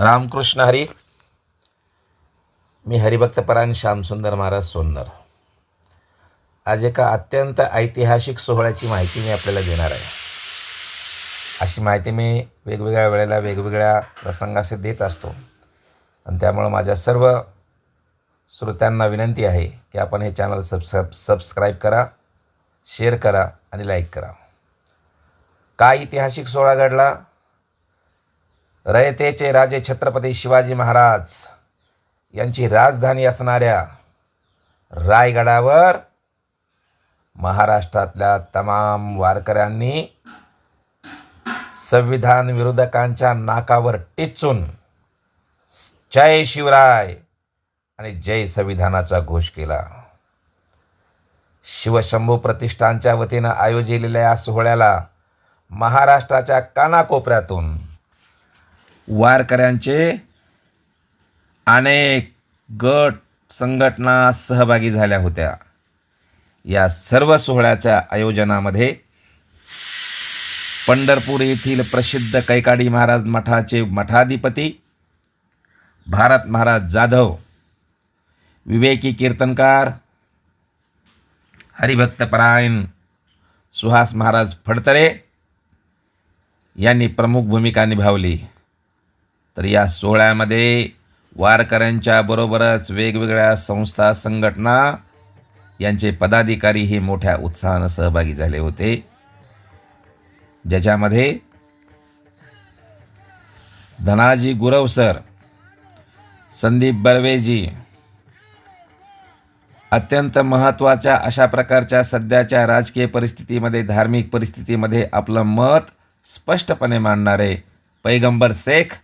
रामकृष्ण हरी मी हरिभक्तपरायण श्यामसुंदर महाराज सोन्नर. आज एका अत्यंत ऐतिहासिक सोहळ्याची माहिती मी आपल्याला देणार आहे. अशी माहिती मी वेगवेगळ्या वेळेला वेगवेगळ्या प्रसंगाशी देत असतो. आणि त्यामुळं माझ्या सर्व श्रोत्यांना विनंती आहे की आपण हे चॅनल सबस्क्राईब सबस्क्राईब करा शेअर करा आणि लाईक करा. काय ऐतिहासिक सोहळा घडला? रयतेचे राजे छत्रपती शिवाजी महाराज यांची राजधानी असणाऱ्या रायगडावर महाराष्ट्रातल्या तमाम वारकऱ्यांनी संविधान विरोधकांच्या नाकावर टिचून जय शिवराय आणि जय संविधानाचा घोष केला. शिवशंभू प्रतिष्ठानच्या वतीनं आयोजिलेल्या या सोहळ्याला महाराष्ट्राच्या कानाकोपऱ्यातून वारकऱ्यांचे अनेक गट संघटना सहभागी झाल्या होत्या. या सर्व सोहळ्याच्या आयोजनामध्ये पंढरपूर येथील प्रसिद्ध कैकाडी महाराज मठाचे मठाधिपती भारत महाराज जाधव विवेकी कीर्तनकार हरिभक्तपरायण सुहास महाराज फडतरे यांनी प्रमुख भूमिका निभावली. तर या सोहळ्यामध्ये वारकऱ्यांच्या बरोबरच वेगवेगळ्या संस्था संघटना यांचे पदाधिकारी हे मोठ्या उत्साहानं सहभागी झाले होते. ज्याच्यामध्ये धनाजी गुरव सर संदीप बर्वेजी अत्यंत महत्त्वाच्या अशा प्रकारच्या सध्याच्या राजकीय परिस्थितीमध्ये धार्मिक परिस्थितीमध्ये आपलं मत स्पष्टपणे मांडणारे पैगंबर शेख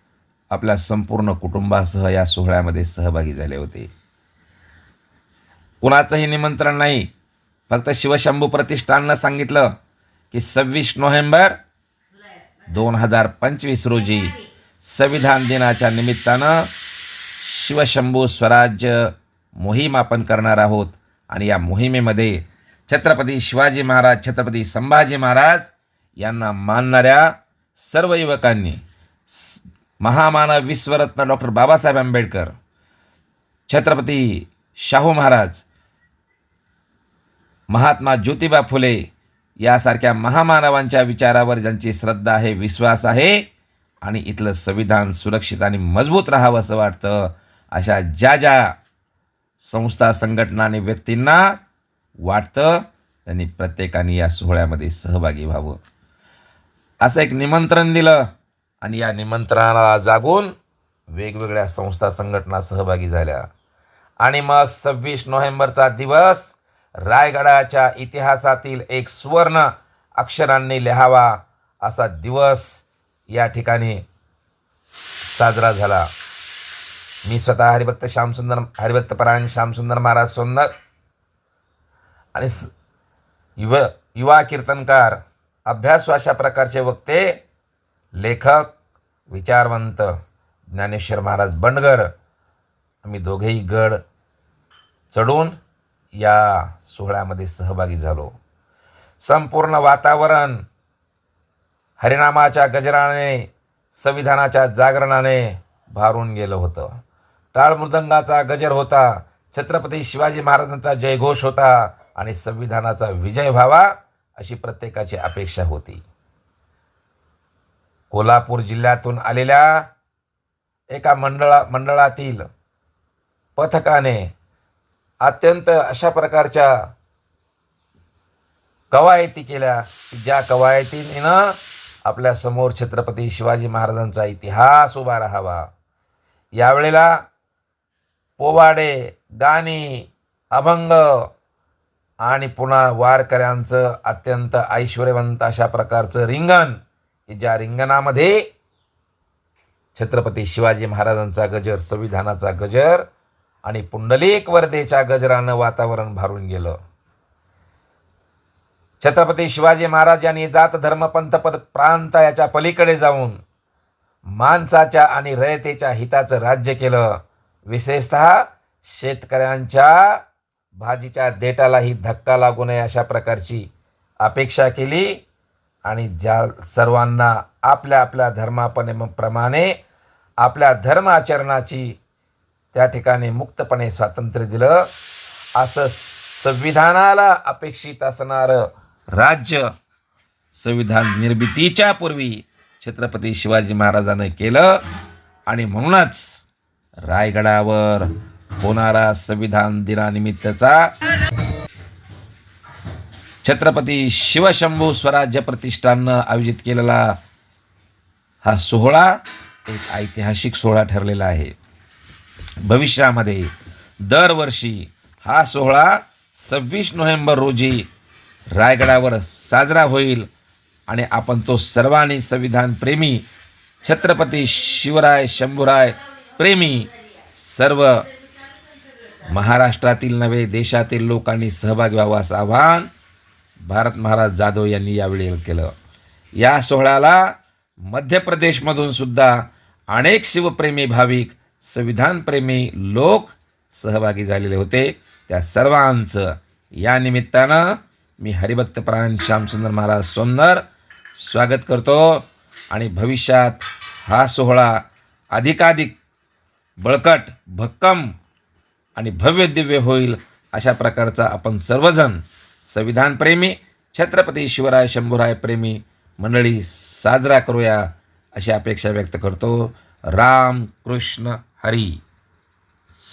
आपल्या संपूर्ण कुटुंबासह या सोहळ्यामध्ये सहभागी झाले होते. कुणाचंही निमंत्रण नाही. फक्त शिवशंभू प्रतिष्ठाननं सांगितलं की सव्वीस नोव्हेंबर दोन हजार पंचवीस रोजी संविधान दिनाच्या निमित्तानं शिवशंभू स्वराज्य मोहीम आपण करणार आहोत. आणि या मोहिमेमध्ये छत्रपती शिवाजी महाराज छत्रपती संभाजी महाराज यांना मानणाऱ्या सर्व युवकांनी महामानव विश्वरत्न डॉक्टर बाबासाहेब आंबेडकर छत्रपती शाहू महाराज महात्मा ज्योतिबा फुले यासारख्या महामानवांच्या विचारावर ज्यांची श्रद्धा आहे विश्वास आहे आणि इथलं संविधान सुरक्षित आणि मजबूत राहावं असं वाटतं अशा ज्या ज्या संस्था संघटना आणि व्यक्तींना वाटतं त्यांनी प्रत्येकाने या सोहळ्यामध्ये सहभागी व्हावं. असं एक निमंत्रण दिलं. आणि या निमंत्रणाला जागून वेगवेगळ्या संस्था संघटना सहभागी झाल्या. आणि मग सव्वीस नोव्हेंबरचा दिवस रायगडाच्या इतिहासातील एक सुवर्ण अक्षरांनी लिहावा असा दिवस या ठिकाणी साजरा झाला. मी स्वतः हरिभक्त श्यामसुंदर हरिभक्त परायण श्यामसुंदर महाराज सोन्नर आणि स- युव युवा कीर्तनकार अभ्यासू अशा प्रकारचे वक्ते लेखक विचारवंत ज्ञानेश्वर महाराज बंडगर आम्ही दोघेही गड चढून या सोहळ्यामध्ये सहभागी झालो. संपूर्ण वातावरण हरिनामाच्या गजराने संविधानाच्या जागरणाने भारून गेलं होतं. टाळ मृदंगाचा गजर होता छत्रपती शिवाजी महाराजांचा जयघोष होता आणि संविधानाचा विजय व्हावा अशी प्रत्येकाची अपेक्षा होती. कोल्हापूर जिल्ह्यातून आलेल्या एका मंडळा मंडळातील पथकाने अत्यंत अशा प्रकारच्या कवायती केल्या की ज्या कवायतीनं आपल्यासमोर छत्रपती शिवाजी महाराजांचा इतिहास उभा राहावा. यावेळेला पोवाडे गाणी अभंग आणि पुन्हा वारकऱ्यांचं अत्यंत ऐश्वर्यवंत अशा प्रकारचं रिंगण की ज्या रिंगणामध्ये छत्रपती शिवाजी महाराजांचा गजर संविधानाचा गजर आणि पुंडलिक वर्धेच्या गजरानं वातावरण भारून गेलं. छत्रपती शिवाजी महाराज यांनी जात धर्म पंथ प्रांत याच्या पलीकडे जाऊन माणसाच्या आणि रयतेच्या हिताचं राज्य केलं. विशेषत शेतकऱ्यांच्या भाजीच्या देटालाही धक्का लागू नये अशा प्रकारची अपेक्षा केली. आणि ज्या सर्वांना आपल्या आपल्या धर्मापणे प्रमाणे आपल्या धर्म आचरणाची त्या ठिकाणी मुक्तपणे स्वातंत्र्य दिलं असं संविधानाला अपेक्षित असणारं राज्य संविधान निर्मितीच्या पूर्वी छत्रपती शिवाजी महाराजानं केलं. आणि म्हणूनच रायगडावर होणारा संविधान दिनानिमित्तचा छत्रपती शिवशंभू स्वराज्य प्रतिष्ठाननं आयोजित केलेला हा सोहळा एक ऐतिहासिक सोहळा ठरलेला आहे. भविष्यामध्ये दरवर्षी हा सोहळा सव्वीस नोव्हेंबर रोजी रायगडावर साजरा होईल आणि आपण तो सर्वांनी संविधान प्रेमी छत्रपती शिवराय शंभूराय प्रेमी सर्व महाराष्ट्रातील नव्हे देशातील लोकांनी सहभागी व्हावं असं आवाहन भारत महाराज जाधव यांनी यावेळी केलं. या सोहळ्याला मध्य प्रदेशमधून सुद्धा अनेक शिवप्रेमी भाविक संविधानप्रेमी लोक सहभागी झालेले होते. त्या सर्वांचं या निमित्तानं मी हरिभक्तप्राण श्यामसुंदर महाराज सोन्नर स्वागत करतो आणि भविष्यात हा सोहळा अधिकाधिक बळकट भक्कम आणि भव्य दिव्य होईल अशा प्रकारचा आपण सर्वजण संविधानप्रेमी छत्रपती शिवराय शंभूराय प्रेमी मंडळी साजरा करूया अशी अपेक्षा व्यक्त करतो. राम कृष्ण हरी.